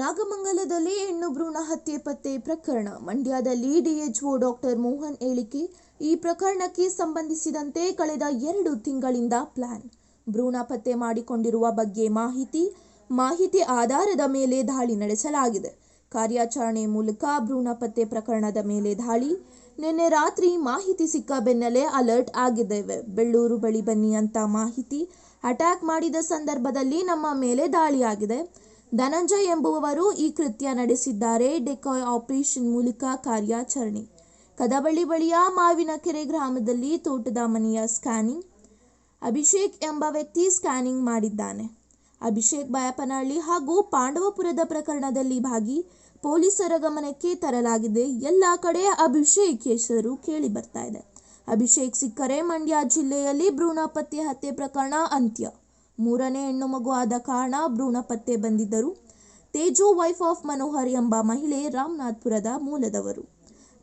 ನಾಗಮಂಗಲದಲ್ಲಿ ಹೆಣ್ಣು ಭ್ರೂಣ ಹತ್ಯೆ ಪತ್ತೆ ಪ್ರಕರಣ. ಮಂಡ್ಯದಲ್ಲಿ ಡಿಎಚ್ಒ ಡಾಕ್ಟರ್ ಮೋಹನ್ ಹೇಳಿಕೆ, ಈ ಪ್ರಕರಣಕ್ಕೆ ಸಂಬಂಧಿಸಿದಂತೆ ಕಳೆದ ಎರಡು ತಿಂಗಳಿಂದ ಪ್ಲಾನ್. ಭ್ರೂಣ ಪತ್ತೆ ಮಾಡಿಕೊಂಡಿರುವ ಬಗ್ಗೆ ಮಾಹಿತಿ ಮಾಹಿತಿ ಆಧಾರದ ಮೇಲೆ ದಾಳಿ ನಡೆಸಲಾಗಿದೆ. ಕಾರ್ಯಾಚರಣೆ ಮೂಲಕ ಭ್ರೂಣ ಪತ್ತೆ ಪ್ರಕರಣದ ಮೇಲೆ ದಾಳಿ. ನಿನ್ನೆ ರಾತ್ರಿ ಮಾಹಿತಿ ಸಿಕ್ಕ ಬೆನ್ನಲ್ಲೇ ಅಲರ್ಟ್ ಆಗಿದ್ದೇವೆ. ಬೆಳ್ಳೂರು ಬಳಿ ಬನ್ನಿ ಅಂತ ಮಾಹಿತಿ ಅಟ್ಯಾಕ್ ಮಾಡಿದ ಸಂದರ್ಭದಲ್ಲಿ ನಮ್ಮ ಮೇಲೆ ದಾಳಿಯಾಗಿದೆ. ಧನಂಜಯ್ ಎಂಬುವವರು ಈ ಕೃತ್ಯ ನಡೆಸಿದ್ದಾರೆ. ಡೆಕಾಯ್ ಆಪರೇಷನ್ ಮೂಲಕ ಕಾರ್ಯಾಚರಣೆ. ಕದಬಳ್ಳಿ ಬಳಿಯ ಮಾವಿನಕೆರೆ ಗ್ರಾಮದಲ್ಲಿ ತೋಟದ ಮನೆಯ ಸ್ಕ್ಯಾನಿಂಗ್. ಅಭಿಷೇಕ್ ಎಂಬ ವ್ಯಕ್ತಿ ಸ್ಕ್ಯಾನಿಂಗ್ ಮಾಡಿದ್ದಾನೆ. ಅಭಿಷೇಕ್ ಬಾಯಪ್ಪನಹಳ್ಳಿ ಹಾಗೂ ಪಾಂಡವಪುರದ ಪ್ರಕರಣದಲ್ಲಿ ಭಾಗಿ ಪೊಲೀಸರ ಗಮನಕ್ಕೆ ತರಲಾಗಿದೆ. ಎಲ್ಲ ಕಡೆ ಅಭಿಷೇಕ್ ಹೆಸರು ಕೇಳಿ ಬರ್ತಾ ಇದೆ. ಅಭಿಷೇಕ್ ಸಿಕ್ಕರೆ ಮಂಡ್ಯ ಜಿಲ್ಲೆಯಲ್ಲಿ ಭ್ರೂಣ ಹತ್ಯೆ ಪ್ರಕರಣ ಅಂತ್ಯ. ಮೂರನೇ ಹೆಣ್ಣು ಮಗು ಆದ ಕಾರಣ ಭ್ರೂಣ ಪತ್ತೆ ಬಂದಿದ್ದರು. ತೇಜು, ವೈಫ್ ಆಫ್ ಮನೋಹರ್ ಎಂಬ ಮಹಿಳೆ ರಾಮನಾಥ್ಪುರದ ಮೂಲದವರು.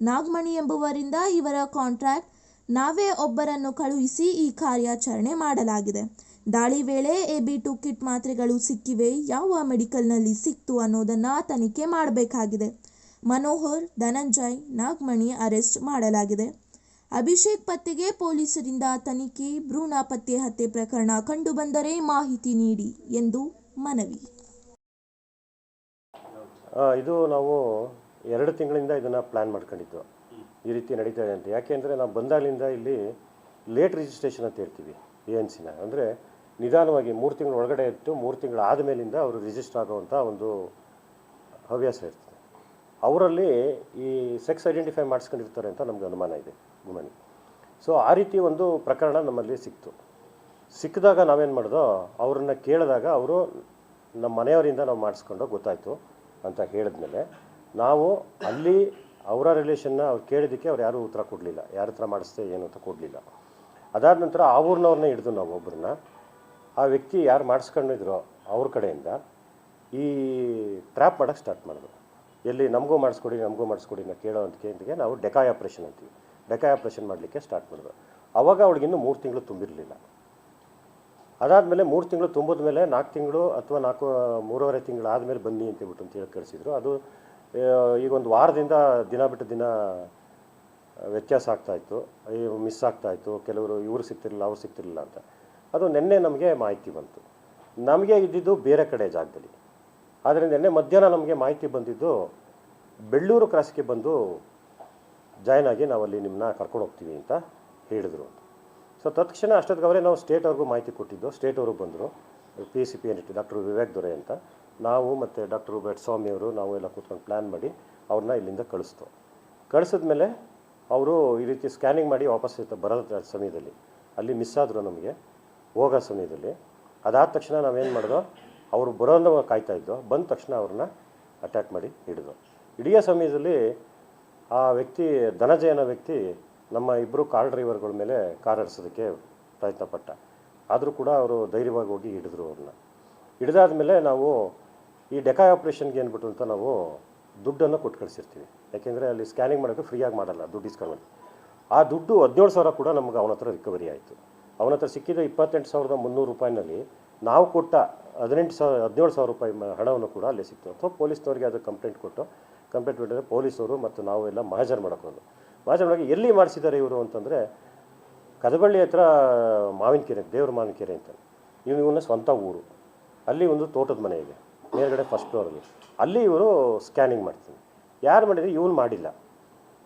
ನಾಗಮಣಿ ಎಂಬುವರಿಂದ ಇವರ ಕಾಂಟ್ರಾಕ್ಟ್. ನಾವೇ ಒಬ್ಬರನ್ನು ಕಳುಹಿಸಿ ಈ ಕಾರ್ಯಾಚರಣೆ ಮಾಡಲಾಗಿದೆ. ದಾಳಿ ವೇಳೆ ಎ ಬಿ ಟು ಕಿಟ್ ಮಾತ್ರೆಗಳು ಸಿಕ್ಕಿವೆ. ಯಾವ ಮೆಡಿಕಲ್ನಲ್ಲಿ ಸಿಕ್ತು ಅನ್ನೋದನ್ನು ತನಿಖೆ ಮಾಡಬೇಕಾಗಿದೆ. ಮನೋಹರ್, ಧನಂಜಯ್, ನಾಗಮಣಿ ಅರೆಸ್ಟ್ ಮಾಡಲಾಗಿದೆ. ಅಭಿಷೇಕ್ ಪತ್ತೆಗೆ ಪೊಲೀಸರಿಂದ ತನಿಖೆ, ಭ್ರೂಣ ಪತ್ತೆ ಹತ್ಯೆ ಪ್ರಕರಣ ಕಂಡುಬಂದರೆ ಮಾಹಿತಿ ನೀಡಿ ಎಂದು ಮನವಿ. ಇದು ನಾವು ಎರಡು ತಿಂಗಳಿಂದ ಇದನ್ನು ಪ್ಲ್ಯಾನ್ ಮಾಡ್ಕೊಂಡಿದ್ದು. ಈ ರೀತಿ ನಡೀತಾ ಇದೆ ಅಂತ. ಯಾಕೆಂದರೆ ನಾವು ಬಂದಾಗಲಿಂದ ಇಲ್ಲಿ ಲೇಟ್ ರಿಜಿಸ್ಟ್ರೇಷನ್ ಅಂತ ಹೇಳ್ತೀವಿ ಎ ಎನ್ ಸಿನ ಅಂದರೆ ನಿಧಾನವಾಗಿ ಮೂರು ತಿಂಗಳ ಒಳಗಡೆ ಇತ್ತು, ಮೂರು ತಿಂಗಳು ಆದಮೇಲಿಂದ ಅವರು ರಿಜಿಸ್ಟರ್ ಆಗುವಂಥ ಒಂದು ಹವ್ಯಾಸ ಇರ್ತದೆ. ಅವರಲ್ಲಿ ಈ ಸೆಕ್ಸ್ ಐಡೆಂಟಿಫೈ ಮಾಡಿಸ್ಕೊಂಡಿರ್ತಾರೆ ಅಂತ ನಮಗೆ ಅನುಮಾನ ಇದೆ. ಗುಮಾನಿ ಸೊ ಆ ರೀತಿ ಒಂದು ಪ್ರಕರಣ ನಮ್ಮಲ್ಲಿ ಸಿಕ್ತು. ಸಿಕ್ಕಿದಾಗ ನಾವೇನು ಮಾಡಿದೋ ಅವ್ರನ್ನ ಕೇಳಿದಾಗ ಅವರು ನಮ್ಮ ಮನೆಯವರಿಂದ ನಾವು ಮಾಡಿಸ್ಕೊಂಡು ಗೊತ್ತಾಯಿತು ಅಂತ ಹೇಳಿದ್ಮೇಲೆ, ನಾವು ಅಲ್ಲಿ ಅವರ ರಿಲೇಷನ್ನ ಅವ್ರು ಕೇಳಿದ್ದಕ್ಕೆ ಅವ್ರು ಯಾರೂ ಉತ್ತರ ಕೊಡಲಿಲ್ಲ. ಯಾರ ಹತ್ರ ಮಾಡಿಸ್ದೆ ಏನು ಅಂತ ಕೊಡಲಿಲ್ಲ. ಅದಾದ ನಂತರ ಆ ಊರಿನವ್ರನ್ನ ಹಿಡಿದು ನಾವು ಒಬ್ಬರನ್ನ ಆ ವ್ಯಕ್ತಿ ಯಾರು ಮಾಡಿಸ್ಕೊಂಡಿದ್ರೋ ಅವ್ರ ಕಡೆಯಿಂದ ಈ ಟ್ರ್ಯಾಪ್ ಮಾಡೋಕ್ಕೆ ಸ್ಟಾರ್ಟ್ ಮಾಡಿದ್ರು. ಎಲ್ಲಿ ನಮಗೂ ಮಾಡಿಸ್ಕೊಡಿ ನಮಗೂ ಮಾಡಿಸ್ಕೊಡಿ ಅಂತ ಕೇಳೋ ಅಂತ ನಾವು ಡೆಕಾಯ್ ಆಪ್ರೇಷನ್ ಅಂತೀವಿ. ಡೆಕಾಯ್ ಆಪ್ರೇಷನ್ ಮಾಡಲಿಕ್ಕೆ ಸ್ಟಾರ್ಟ್ ಮಾಡಿದ್ರು. ಅವಾಗ ಅವ್ಳಿಗಿನ್ನೂ ಮೂರು ತಿಂಗಳು ತುಂಬಿರಲಿಲ್ಲ. ಅದಾದಮೇಲೆ ಮೂರು ತಿಂಗಳು ತುಂಬಿದ ಮೇಲೆ ನಾಲ್ಕು ತಿಂಗಳು ಅಥವಾ ನಾಲ್ಕು, ಮೂರುವರೆ ತಿಂಗಳು ಆದಮೇಲೆ ಬನ್ನಿ ಅಂತ ಹೇಳ್ಬಿಟ್ಟು ಅಂತ ಹೇಳಿ ಕಳಿಸಿದ್ರು. ಅದು ಈಗ ಒಂದು ವಾರದಿಂದ ದಿನ ಬಿಟ್ಟು ದಿನ ವ್ಯತ್ಯಾಸ ಆಗ್ತಾಯಿತ್ತು ಮಿಸ್ ಆಗ್ತಾಯಿತ್ತು ಕೆಲವರು ಇವರು ಸಿಗ್ತಿರಲಿಲ್ಲ, ಅವ್ರು ಸಿಗ್ತಿರಲಿಲ್ಲ ಅಂತ. ಅದು ನಿನ್ನೆ ನಮಗೆ ಮಾಹಿತಿ ಬಂತು. ನಮಗೆ ಇದ್ದಿದ್ದು ಬೇರೆ ಕಡೆ ಜಾಗದಲ್ಲಿ. ಆದರೆ ನಿನ್ನೆ ಮಧ್ಯಾಹ್ನ ನಮಗೆ ಮಾಹಿತಿ ಬಂದಿದ್ದು ಬೆಳ್ಳೂರು ಕ್ರಾಸ್ಗೆ ಬಂದು ಜಾಯ್ನ್ ಆಗಿ ನಾವಲ್ಲಿ ನಿಮ್ಮನ್ನ ಕರ್ಕೊಂಡು ಹೋಗ್ತೀವಿ ಅಂತ ಹೇಳಿದರು ಸೊ ತತ್ಕ್ಷಣ ಅಷ್ಟೊತ್ತಿಗೆ ಅವರೇ ನಾವು ಸ್ಟೇಟ್ ಅವ್ರಿಗೂ ಮಾಹಿತಿ ಕೊಟ್ಟಿದ್ದು ಸ್ಟೇಟ್ ಅವರು ಬಂದರು. P C P N doctor Vivek Dore ಅಂತ. ನಾವು ಮತ್ತು ಡಾಕ್ಟರ್ ಬೆಟ್ ಸ್ವಾಮಿ ಅವರು ನಾವು ಎಲ್ಲ ಕೂತ್ಕೊಂಡು ಪ್ಲ್ಯಾನ್ ಮಾಡಿ ಅವ್ರನ್ನ ಇಲ್ಲಿಂದ ಕಳಿಸ್ತು. ಕಳಿಸಿದ್ಮೇಲೆ ಅವರು ಈ ರೀತಿ ಸ್ಕ್ಯಾನಿಂಗ್ ಮಾಡಿ ವಾಪಸ್ ಬರೋ ಸಮಯದಲ್ಲಿ, ಅಲ್ಲಿ ಮಿಸ್ ಆದರು ನಮಗೆ, ಹೋಗೋ ಸಮಯದಲ್ಲಿ. ಅದಾದ ತಕ್ಷಣ ನಾವೇನು ಮಾಡಿದೋ ಅವರು ಬರೋದನ್ನ ಕಾಯ್ತಾ ಇದ್ದೋ, ಬಂದ ತಕ್ಷಣ ಅವ್ರನ್ನ ಅಟ್ಯಾಕ್ ಮಾಡಿ ಹಿಡಿದು ಇಡೀ ಸಮಯದಲ್ಲಿ ಆ ವ್ಯಕ್ತಿ, ಧನಜಯ ಅನ್ನೋ ವ್ಯಕ್ತಿ ನಮ್ಮ ಇಬ್ಬರು ಕಾರ್ ಡ್ರೈವರ್ಗಳ ಮೇಲೆ ಕಾರ್ ಹರಿಸೋದಕ್ಕೆ ಪ್ರಯತ್ನ ಪಟ್ಟ ಆದರೂ ಕೂಡ ಅವರು ಧೈರ್ಯವಾಗಿ ಹೋಗಿ ಹಿಡಿದ್ರು ಅವ್ರನ್ನ. ಹಿಡಿದಾದ್ಮೇಲೆ ನಾವು ಈ ಡೆಕಾಯ್ ಆಪ್ರೇಷನ್ಗೆ ಏನ್ಬಿಟ್ಟು ಅಂತ ನಾವು ದುಡ್ಡನ್ನು ಕೊಟ್ಟು ಕಳಿಸಿರ್ತೀವಿ. ಯಾಕೆಂದರೆ ಅಲ್ಲಿ ಸ್ಕ್ಯಾನಿಂಗ್ ಮಾಡೋಕ್ಕೆ ಫ್ರೀಯಾಗಿ ಮಾಡಲ್ಲ ದುಡ್ಡು ಇಸ್ಕೊಂಡು ಆ ದುಡ್ಡು ಹದಿನೇಳು ಸಾವಿರ ಕೂಡ ನಮ್ಗೆ ಅವನ ಹತ್ರ ರಿಕವರಿ ಆಯಿತು. ಅವನ ಹತ್ರ ಸಿಕ್ಕಿದ ಇಪ್ಪತ್ತೆಂಟು ಸಾವಿರದ ಮುನ್ನೂರು ರೂಪಾಯಿನಲ್ಲಿ ನಾವು ಕೊಟ್ಟ ಹದಿನೆಂಟು ಸಾವಿರ, ಹದಿನೇಳು ಸಾವಿರ ರೂಪಾಯಿ ಹಣವನ್ನು ಕೂಡ ಅಲ್ಲೇ ಸಿಕ್ತು. ಅಥವಾ ಪೊಲೀಸ್ನವ್ರಿಗೆ ಅದು ಕಂಪ್ಲೇಂಟ್ ಕೊಟ್ಟು ಕಂಪ್ಲೇಂಟ್ ಮಾಡಿದರೆ ಪೊಲೀಸವರು ಮತ್ತು ನಾವು ಎಲ್ಲ ಮಹಾಜರ್ ಮಾಡೋಕೆ ಮಹಾಜರ್ ಮಾಡೋಕೆ ಎಲ್ಲಿ ಮಾಡಿಸಿದ್ದಾರೆ ಇವರು ಅಂತಂದರೆ, ಕದಬಳ್ಳಿ ಹತ್ರ ಮಾವಿನಕೆರೆ, ದೇವ್ರ ಮಾವಿನಕೆರೆ ಅಂತ. ಇವನು ಇವನ ಸ್ವಂತ ಊರು. ಅಲ್ಲಿ ಒಂದು ತೋಟದ ಮನೆ ಇದೆ, ಮೇಲ್ಗಡೆ ಫಸ್ಟ್ ಫ್ಲೋರಲ್ಲಿ ಅಲ್ಲಿ. ಇವರು ಸ್ಕ್ಯಾನಿಂಗ್ ಮಾಡ್ತೀನಿ ಯಾರು ಮಾಡಿದರೆ? ಇವನು ಮಾಡಿಲ್ಲ.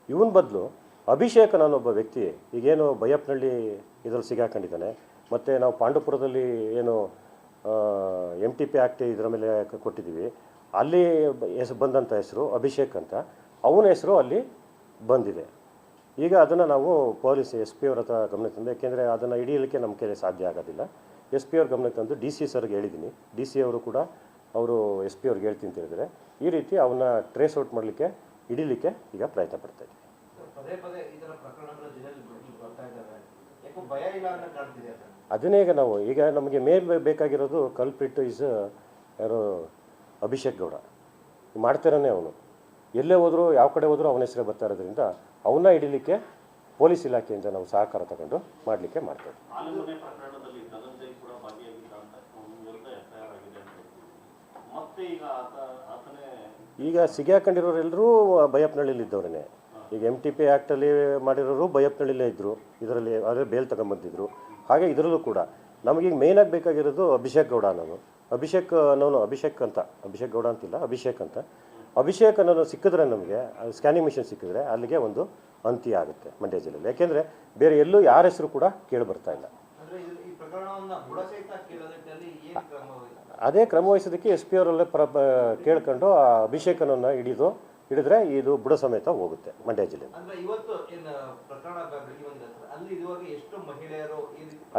ಇವನ ಬದಲು ಅಭಿಷೇಕ್ ಒಬ್ಬ ವ್ಯಕ್ತಿ, ಈಗೇನು ಬೈಯಪ್ಪನಹಳ್ಳಿ ಇದರಲ್ಲಿ ಸಿಗಾಕೊಂಡಿದ್ದಾನೆ, ಮತ್ತು ನಾವು ಪಾಂಡುಪುರದಲ್ಲಿ ಏನು ಎಂ ಟಿ ಪಿ ಆ್ಯಕ್ಟ್ ಇದರ ಮೇಲೆ ಕೊಟ್ಟಿದ್ದೀವಿ. ಅಲ್ಲಿ ಹೆಸರು ಬಂದಂಥ ಹೆಸರು ಅಭಿಷೇಕ್ ಅಂತ. ಅವನ ಹೆಸರು ಅಲ್ಲಿ ಬಂದಿದೆ. ಈಗ ಅದನ್ನು ನಾವು ಪೊಲೀಸ್, ಎಸ್ ಪಿ ಅವ್ರ ಹತ್ರ ಗಮನಕ್ಕೆ ತಂದು, ಯಾಕೆಂದರೆ ಅದನ್ನು ಹಿಡಿಯಲಿಕ್ಕೆ ನಮ್ಮ ಕೈಲಿ ಸಾಧ್ಯ ಆಗೋದಿಲ್ಲ. ಎಸ್ ಪಿ ಅವ್ರ ಗಮನಕ್ಕೆ ತಂದು ಡಿ ಸಿ ಸರ್ಗೆ ಹೇಳಿದ್ದೀನಿ. ಡಿ ಸಿ ಅವರು ಕೂಡ ಅವರು ಎಸ್ ಪಿ ಅವ್ರಿಗೆ ಹೇಳ್ತೀನಿ ಅಂತ ಹೇಳಿದರೆ ಈ ರೀತಿ ಅವನ್ನ ಟ್ರೇಸ್ ಔಟ್ ಮಾಡಲಿಕ್ಕೆ, ಹಿಡಿಲಿಕ್ಕೆ ಈಗ ಪ್ರಯತ್ನ ಪಡ್ತಾ ಇದ್ದೀವಿ. ಅದನ್ನೇ ಈಗ ನಾವು ಈಗ ನಮಗೆ ಮೇಲ್ ಬೇಕಾಗಿರೋದು ಕಲ್ಪಿಟ್ಟು ಇಸ್ ಯಾರು ಅಭಿಷೇಕ್ ಗೌಡ. ಮಾಡ್ತಿರೋನೇ ಅವನು. ಎಲ್ಲೇ ಹೋದರೂ ಯಾವ ಕಡೆ ಹೋದರೂ ಅವನ ಹೆಸರೇ ಬರ್ತಾ ಇರೋದ್ರಿಂದ ಅವನ್ನ ಹಿಡಿಲಿಕ್ಕೆ ಪೊಲೀಸ್ ಇಲಾಖೆಯಿಂದ ನಾವು ಸಹಕಾರ ತಗೊಂಡು ಮಾಡಲಿಕ್ಕೆ ಮಾಡ್ತೇವೆ. ಈಗ ಸಿಗಿ ಹಾಕೊಂಡಿರೋರೆಲ್ಲರೂ ಇದ್ದವ್ರೇ ಈಗ ಎಂ ಟಿ ಪಿ ಆ್ಯಕ್ಟಲ್ಲಿ ಮಾಡಿರೋರು ಬೈಯಪ್ಪನಹಳ್ಳಿಲೇ ಇದ್ದರು ಇದರಲ್ಲಿ ಅದೇ ಬೇಲ್ ತಗೊಂಬಂದಿದ್ರು. ಹಾಗೆ ಇದರಲ್ಲೂ ಕೂಡ ನಮಗೀಗ ಮೇಯ್ನಾಗಿ ಬೇಕಾಗಿರೋದು ಅಭಿಷೇಕ್ ಗೌಡ ಅನ್ನೋನು. ಅಭಿಷೇಕ್ ಅನ್ನೋನು ಅಭಿಷೇಕ್ ಅಂತ. ಅಭಿಷೇಕ್ ಗೌಡ ಅಂತಿಲ್ಲ ಅಭಿಷೇಕ್ ಅಂತ. ಅಭಿಷೇಕ್ ಅನ್ನೋನು ಸಿಕ್ಕಿದ್ರೆ ನಮಗೆ ಸ್ಕ್ಯಾನಿಂಗ್ ಮಿಷನ್ ಸಿಕ್ಕಿದ್ರೆ ಅಲ್ಲಿಗೆ ಒಂದು ಅಂತ್ಯ ಆಗುತ್ತೆ ಮಂಡ್ಯ ಜಿಲ್ಲೆಯಲ್ಲಿ ಯಾಕೆಂದರೆ ಬೇರೆ ಎಲ್ಲೂ ಯಾರ ಹೆಸರು ಕೂಡ ಕೇಳಿ ಬರ್ತಾ ಇಲ್ಲ. ಅದೇ ಕ್ರಮ ವಹಿಸೋದಕ್ಕೆ ಎಸ್ ಪಿ ಅವರಲ್ಲೇ ಪ್ರ ಕೇಳ್ಕೊಂಡು ಆ ಅಭಿಷೇಕನನ್ನು ಹಿಡಿದು ಹಿಡಿದ್ರೆ ಇದು ಬುಡ ಸಮೇತ ಹೋಗುತ್ತೆ ಮಂಡ್ಯ ಜಿಲ್ಲೆ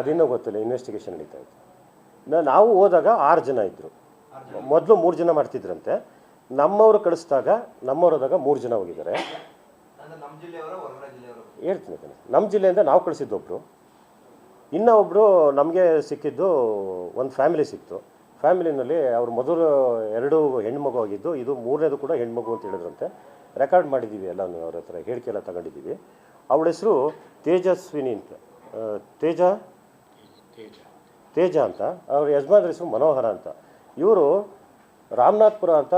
ಅದಿನ್ನೂ ಗೊತ್ತಿಲ್ಲ ಇನ್ವೆಸ್ಟಿಗೇಷನ್ ನಡೀತಾ ಇತ್ತು. ನಾವು ಹೋದಾಗ ಆರು ಜನ ಇದ್ದರು ಮೊದಲು ಮೂರು ಜನ ಮಾಡ್ತಿದ್ರಂತೆ. ನಮ್ಮವರು ಕಳಿಸಿದಾಗ ನಮ್ಮವ್ರು ಹೋದಾಗ ಮೂರು ಜನ ಹೋಗಿದ್ದಾರೆ. ಹೇಳ್ತೀನಿ ಕಣೆ. ನಮ್ಮ ಜಿಲ್ಲೆಯಿಂದ ನಾವು ಕಳಿಸಿದ್ದೊಬ್ರು ಇನ್ನೂ ಒಬ್ಬರು ನಮಗೆ ಸಿಕ್ಕಿದ್ದು ಒಂದು ಫ್ಯಾಮಿಲಿ ಸಿಕ್ತು. ಫ್ಯಾಮಿಲಿನಲ್ಲಿ ಅವ್ರ ಮೊದಲು ಎರಡು ಹೆಣ್ಮಗು ಆಗಿದ್ದು ಇದು ಮೂರನೇದು ಕೂಡ ಹೆಣ್ಮಗು ಅಂತ ಹೇಳಿದ್ರಂತೆ. ರೆಕಾರ್ಡ್ ಮಾಡಿದ್ದೀವಿ ಎಲ್ಲ ಅವ್ರ ಹತ್ರ ಹೇಳಿಕೆ ಎಲ್ಲ ತಗೊಂಡಿದ್ದೀವಿ. ಅವಳ ಹೆಸರು ತೇಜಸ್ವಿನಿ ಅಂತ. ತೇಜ? ತೇಜ. ಅಂತ. ಅವ್ರ ಯಜಮಾನ್ರ ಹೆಸರು ಮನೋಹರ ಅಂತ. ಇವರು ರಾಮನಾಥ್ಪುರ ಅಂತ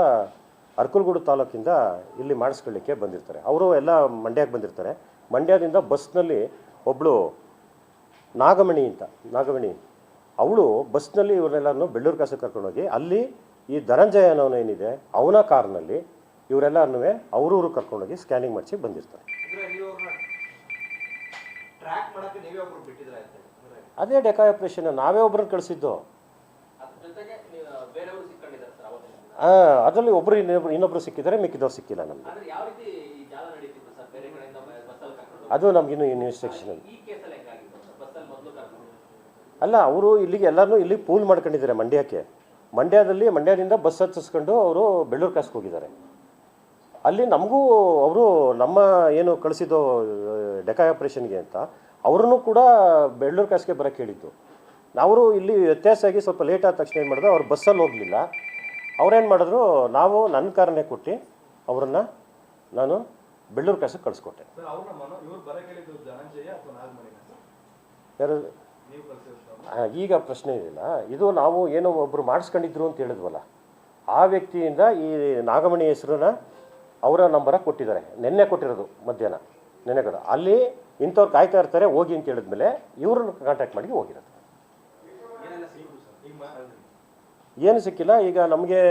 ಅರ್ಕಲ್ಗೂಡು ತಾಲೂಕಿಂದ ಇಲ್ಲಿ ಮಾಡಿಸ್ಕೊಳ್ಳಿಕ್ಕೆ ಬಂದಿರ್ತಾರೆ. ಅವರು ಎಲ್ಲ ಮಂಡ್ಯಕ್ಕೆ ಬಂದಿರ್ತಾರೆ. ಮಂಡ್ಯದಿಂದ ಬಸ್ನಲ್ಲಿ ಒಬ್ಬಳು ನಾಗಮಣಿ ಅಂತ. ನಾಗಮಣಿ. ಅವಳು ಬಸ್ನಲ್ಲಿ ಇವರೆಲ್ಲರನ್ನು ಬೆಳ್ಳೂರು ಕಾಸಕ್ಕೆ ಕರ್ಕೊಂಡೋಗಿ ಅಲ್ಲಿ ಈ ಧನಂಜಯ ಅನ್ನೋನು ಏನಿದೆ ಅವನ ಕಾರ್ನಲ್ಲಿ ಇವರೆಲ್ಲರನ್ನೂ ಅವರೂರು ಕರ್ಕೊಂಡೋಗಿ ಸ್ಕ್ಯಾನಿಂಗ್ ಮಾಡಿಸಿ ಬಂದಿರ್ತಾರೆ. ಅದೇ ಡೆಕಾ ಆಪ್ರೇಷನ್ ನಾವೇ ಒಬ್ಬರನ್ನ ಕಳಿಸಿದ್ದು. ಹಾಂ ಅದರಲ್ಲಿ ಒಬ್ಬರು ಇನ್ನೊಬ್ರು ಇನ್ನೊಬ್ರು ಸಿಕ್ಕಿದ್ದಾರೆ ಮಿಕ್ಕಿದವ್ರು ಸಿಕ್ಕಿಲ್ಲ ನಮಗೆ. ಅದು ನಮಗಿನ್ನೂ ಇನ್ವೆಸ್ಟಿಗೇಷನ್ ಈ ಕೇಸಲ್ಲಿ ಹೆಂಗಾಗಿತ್ತು ಸರ್ ಬಸ್ಸಲ್ಲಿ ಮೊದಲು ಕರ್ಕೊಂಡು ಅಲ್ಲ ಅವರು ಇಲ್ಲಿಗೆ ಎಲ್ಲರೂ ಇಲ್ಲಿ ಪೂಲ್ ಮಾಡ್ಕೊಂಡಿದ್ದಾರೆ ಮಂಡ್ಯಕ್ಕೆ. ಮಂಡ್ಯದಲ್ಲಿ ಮಂಡ್ಯದಿಂದ ಬಸ್ ಹತ್ತಿಸ್ಕೊಂಡು ಅವರು ಬೆಳ್ಳೂರು ಕಾಸ್ಗೆ ಹೋಗಿದ್ದಾರೆ. ಅಲ್ಲಿ ನಮಗೂ ಅವರು ನಮ್ಮ ಏನು ಕಳಿಸಿದ್ದು ಡೆಕಾ ಆಪ್ರೇಷನ್ಗೆ ಅಂತ ಅವರನ್ನು ಕೂಡ ಬೆಳ್ಳೂರು ಕಾಸ್ಗೆ ಬರೋಕ್ಕೆ ಹೇಳಿದ್ದು. ಅವರು ಇಲ್ಲಿ ವ್ಯತ್ಯಾಸ ಆಗಿ ಸ್ವಲ್ಪ ಲೇಟ್ ಆದ ತಕ್ಷಣ ಏನು ಮಾಡಿದ್ರು ಅವ್ರು ಬಸ್ಸಲ್ಲಿ ಹೋಗಲಿಲ್ಲ. ಅವ್ರೇನು ಮಾಡಿದ್ರು ನಾವು ನನ್ನ ಕಾರನ್ನೇ ಕೊಟ್ಟು ಅವರನ್ನು ನಾನು ಬೆಳ್ಳೂರು ಕಾಸಿಗೆ ಕಳಿಸ್ಕೊಟ್ಟೆ. ಯಾರು? ಈಗ ಪ್ರಶ್ನೆ ಇದಿಲ್ಲ. ಇದು ನಾವು ಏನೋ ಒಬ್ಬರು ಮಾಡಿಸ್ಕೊಂಡಿದ್ರು ಅಂತ ಹೇಳಿದ್ವಲ್ಲ. ಆ ವ್ಯಕ್ತಿಯಿಂದ ಈ ನಾಗಮಣಿ ಹೆಸರನ್ನ ಅವರ ನಂಬರ ಕೊಟ್ಟಿದ್ದಾರೆ. ನಿನ್ನೆ ಕೊಟ್ಟಿರೋದು ಮಧ್ಯಾಹ್ನ. ನೆನ್ನೆ ಕೊಡ ಅಲ್ಲಿ ಇಂಥವ್ರು ಕಾಯ್ತಾ ಇರ್ತಾರೆ ಹೋಗಿ ಅಂತ ಹೇಳಿದ್ಮೇಲೆ ಇವ್ರನ್ನ ಕಾಂಟ್ಯಾಕ್ಟ್ ಮಾಡಿ ಹೋಗಿರೋದು. ಏನು ಸಿಕ್ಕಿಲ್ಲ. ಈಗ ನಮಗೆ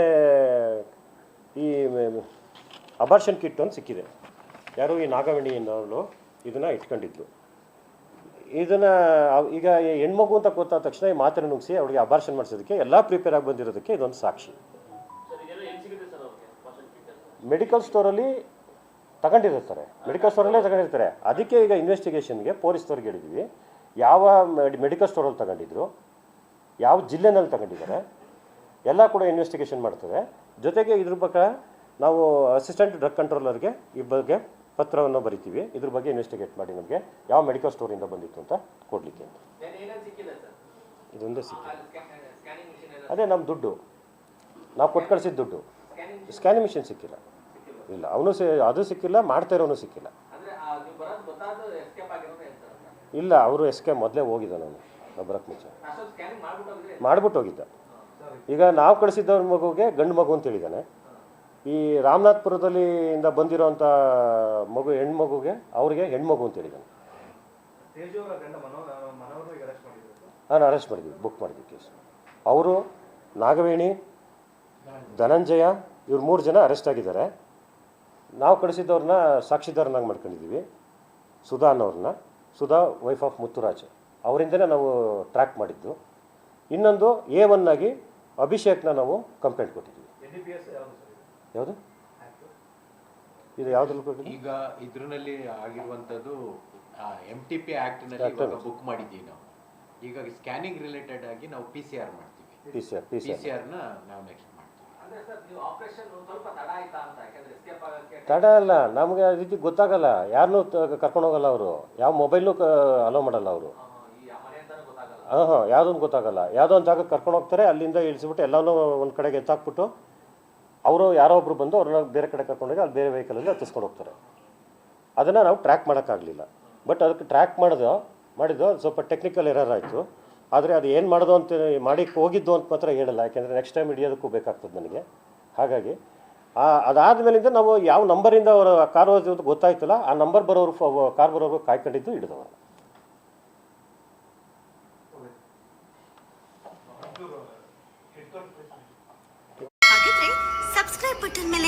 ಈ ಅಬಾರ್ಷನ್ ಕಿಟ್ ಒಂದು ಸಿಕ್ಕಿದೆ. ಯಾರು ಈ ನಾಗಮಣಿ ಅನ್ನೋಳು ಇದನ್ನು ಇಟ್ಕೊಂಡಿದ್ಲು ಇದನ್ನು ಈಗ ಹೆಣ್ಮಗು ಅಂತ ಗೊತ್ತಾದ ತಕ್ಷಣ ಈ ಮಾತನ್ನು ನುಗ್ಸಿ ಅವಳಿಗೆ ಅಬಾರ್ಷನ್ ಮಾಡಿಸೋದಕ್ಕೆ ಎಲ್ಲ ಪ್ರಿಪೇರ್ ಆಗಿ ಬಂದಿರೋದಕ್ಕೆ ಇದೊಂದು ಸಾಕ್ಷಿ. ಮೆಡಿಕಲ್ ಸ್ಟೋರಲ್ಲಿ ತಗೊಂಡಿರ್ತಾರೆ. ಮೆಡಿಕಲ್ ಸ್ಟೋರಲ್ಲೇ ತಗೊಂಡಿರ್ತಾರೆ. ಅದಕ್ಕೆ ಈಗ ಇನ್ವೆಸ್ಟಿಗೇಷನ್ಗೆ ಪೊಲೀಸ್ನವ್ರಿಗೆ ಹೇಳಿದ್ವಿ. ಯಾವ ಮೆಡಿಕಲ್ ಸ್ಟೋರಲ್ಲಿ ತಗೊಂಡಿದ್ರು, ಯಾವ ಜಿಲ್ಲೆನಲ್ಲಿ ತಗೊಂಡಿದ್ದಾರೆ, ಎಲ್ಲ ಕೂಡ ಇನ್ವೆಸ್ಟಿಗೇಷನ್ ಮಾಡ್ತಾರೆ. ಜೊತೆಗೆ ಇದ್ರ ಬಗ್ಗೆ ನಾವು ಅಸಿಸ್ಟೆಂಟ್ ಡ್ರಗ್ ಕಂಟ್ರೋಲರ್ಗೆ ಈ ಬಗ್ಗೆ ಪತ್ರವನ್ನು ಬರಿತೀವಿ. ಇದ್ರ ಬಗ್ಗೆ ಇನ್ವೆಸ್ಟಿಗೇಟ್ ಮಾಡಿ ನಮಗೆ. ಯಾವ ಮೆಡಿಕಲ್ ಸ್ಟೋರಿಂದ ಬಂದಿತ್ತು ಅಂತ ಕೊಡಲಿಕ್ಕೆ ಅಂತ. ಇದೊಂದೇ ಸಿಕ್ಕಿ ಅಲ್ಲಿ ಸ್ಕ್ಯಾನಿಂಗ್ ಮಿಷಿನ್ ಅದೇ ನಮ್ಮ ದುಡ್ಡು. ನಾವು ಕೊಟ್ಟು ಕಳಿಸಿದ ದುಡ್ಡು. ಸ್ಕ್ಯಾನಿಂಗ್ ಮಿಷಿನ್ ಸಿಕ್ಕಿಲ್ಲ. ಇಲ್ಲ ಅವನು ಸಿ ಅದು ಸಿಕ್ಕಿಲ್ಲ ಮಾಡ್ತಾ ಇರೋನು ಸಿಕ್ಕಿಲ್ಲ. ಇಲ್ಲ ಅವರು ಎಸ್ಕೆ ಮೊದಲೇ ಹೋಗಿದ್ದ ನಾನು ನಾವು ಬರೋಕ್ಕೆ ಮುಂಚೆ. ಮಾಡ್ಬಿಟ್ಟು ಹೋಗಿದ್ದ. ಈಗ ನಾವು ಕಳಿಸಿದ್ದವ್ರ ಮಗುಗೆ ಗಂಡು ಮಗು ಅಂತ ಹೇಳಿದ್ದಾನೆ. ಈ ರಾಮನಾಥ್ಪುರದಲ್ಲಿ ಇಂದ ಬಂದಿರೋಂಥ ಮಗು ಹೆಣ್ಮಗುಗೆ ಅವ್ರಿಗೆ ಹೆಣ್ಮಗು ಅಂತ ಹೇಳಿದ್ದಾನೆ. ನಾನು ಅರೆಸ್ಟ್ ಮಾಡಿದ್ವಿ ಬುಕ್ ಮಾಡಿದ್ವಿ ಕೇಸ್ ಅವರು ನಾಗವೇಣಿ ಧನಂಜಯ ಇವ್ರು ಮೂರು ಜನ ಅರೆಸ್ಟ್ ಆಗಿದ್ದಾರೆ. ನಾವು ಕಳಿಸಿದ್ದವ್ರನ್ನ ಸಾಕ್ಷಿದಾರನಾಗಿ ಮಾಡ್ಕೊಂಡಿದ್ದೀವಿ ಸುಧಾ ಅನ್ನೋರನ್ನ ಸುಧಾ ವೈಫ್ ಆಫ್ ಮುತ್ತುರಾಜ್. ಅವರಿಂದನೇ ನಾವು ಟ್ರ್ಯಾಕ್ ಮಾಡಿದ್ದು. ಇನ್ನೊಂದು ಎ ಒನ್ ಆಗಿ ಅಭಿಷೇಕ್ನ ನಾವು ಕಂಪ್ಲೇಂಟ್ ಕೊಟ್ಟಿದ್ದೀವಿ. ಯಾವುದು? ಇದು ಯಾವ್ದು ಈಗ ಇದ್ರಲ್ಲಿ ಆಗಿರುವಂತದ್ದು ಎಂ ಟಿ ಪಿ ಆಕ್ಟ್ನಲ್ಲಿ ಇವಾಗ ಬುಕ್ ಮಾಡಿದ್ದೀವಿ ನಾವು. ಈಗ ಸ್ಕ್ಯಾನಿಂಗ್ ರಿಲೇಟೆಡ್ ಆಗಿ ನಾವು ಪಿ ಸಿ ಆರ್ ಮಾಡ್ತೀವಿ. P C R P C P ಆರ್ನ ನಾವು ನೆಕ್ಸ್ಟ್ ಮಾಡ್ತೀವಿ. ಅಂದ್ರೆ ಸರ್ ನೀವು ಆಪರೇಷನ್ ಸ್ವಲ್ಪ ತಡ ಆಯ್ತಾ ಅಂತ ಯಾಕಂದ್ರೆ ಎಸ್ಕೇಪ್ ಆಗಕ್ಕೆ ತಡ ಅಲ್ಲ ನಮಗೆ ಆ ರೀತಿ ಗೊತ್ತಾಗಲ್ಲ. ಯಾರನ್ನೂ ಕರ್ಕೊಂಡು ಹೋಗಲ್ಲ ಅವರು. ಯಾವ ಮೊಬೈಲ್ನು ಅಲೋ ಮಾಡಲ್ಲ ಅವರು. ಹಾಂ ಹಾಂ ಯಾವುದೊಂದು ಗೊತ್ತಾಗಲ್ಲ. ಯಾವುದೋ ಒಂದು ಜಾಗಕ್ಕೆ ಕರ್ಕೊಂಡು ಹೋಗ್ತಾರೆ ಅಲ್ಲಿಂದ ಇಳಿಸ್ಬಿಟ್ಟು ಎಲ್ಲನೂ ಒಂದು ಕಡೆಗೆ ಎತ್ತಾಕ್ಬಿಟ್ಟು ಅವರು ಯಾರೋ ಒಬ್ರು ಬಂದು ಅವ್ರನ್ನ ಬೇರೆ ಕಡೆ ಕರ್ಕೊಂಡೋಗಿ ಅಲ್ಲಿ ಬೇರೆ ವೆಹಿಕಲಲ್ಲಿ ಹತ್ತಿಸ್ಕೊಂಡು ಹೋಗ್ತಾರೆ. ಅದನ್ನು ನಾವು ಟ್ರ್ಯಾಕ್ ಮಾಡೋಕ್ಕಾಗಲಿಲ್ಲ. ಬಟ್ ಅದಕ್ಕೆ ಟ್ರ್ಯಾಕ್ ಮಾಡಿದೋ, ಮಾಡಿದ್ದು ಸ್ವಲ್ಪ ಟೆಕ್ನಿಕಲ್ ಎರರ್ ಆಯಿತು. ಆದರೆ ಅದು ಏನು ಮಾಡೋದು ಅಂತ ಮಾಡಿ ಹೋಗಿದ್ದು ಅಂತ ಮಾತ್ರ ಹೇಳಲ್ಲ. ಯಾಕೆಂದರೆ ನೆಕ್ಸ್ಟ್ ಟೈಮ್ ಹಿಡಿಯೋದಕ್ಕೂ ಬೇಕಾಗ್ತದೆ ನನಗೆ. ಹಾಗಾಗಿ, ಆ, ಅದಾದಮೇಲಿಂದ ನಾವು ಯಾವ ನಂಬರಿಂದ ಅವರು ಕಾರ್ ಹೋದ ಗೊತ್ತಾಯ್ತಲ್ಲ, ಆ ನಂಬರ್ ಬರೋರು ಕಾರ್ ಬರೋರು ಕಾಯ್ಕೊಂಡಿದ್ದು ಹಿಡಿದವ ಹಾಗಿದ್ರೆ ಸಬ್ಸ್ಕ್ರೈಬ್ ಬಟನ್ ಮೇಲೆ